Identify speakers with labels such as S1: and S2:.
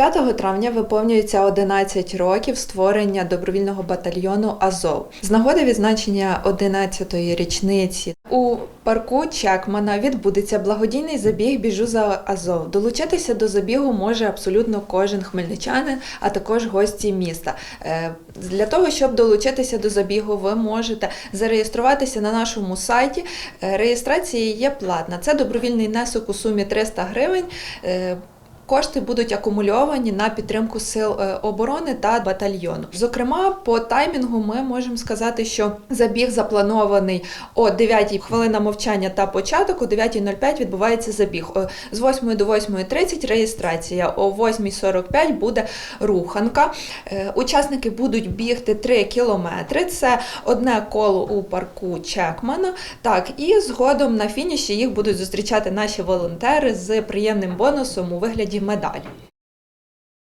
S1: 5 травня виповнюється 11 років створення добровільного батальйону Азов. З нагоди відзначення 11-ї річниці у парку Чекмана відбудеться благодійний забіг Біжу за Азов. Долучитися до забігу може абсолютно кожен хмельничанин, а також гості міста. Е, Для того, щоб долучитися до забігу, ви можете зареєструватися на нашому сайті. Е, Реєстрація є платна. Це добровільний внесок у сумі 300 гривень. Е, Кошти будуть акумульовані на підтримку сил е, оборони та батальйону. Зокрема, по таймінгу ми можемо сказати, що забіг запланований о 9 хвилина мовчання та початок, о 9.05 відбувається забіг. З 8 до 8.30 реєстрація, о 8.45 буде руханка. Е, Учасники будуть бігти 3 кілометри. Це одне коло у парку Чекмана. Так, і згодом на фініші їх будуть зустрічати наші волонтери з приємним бонусом у вигляді медалі.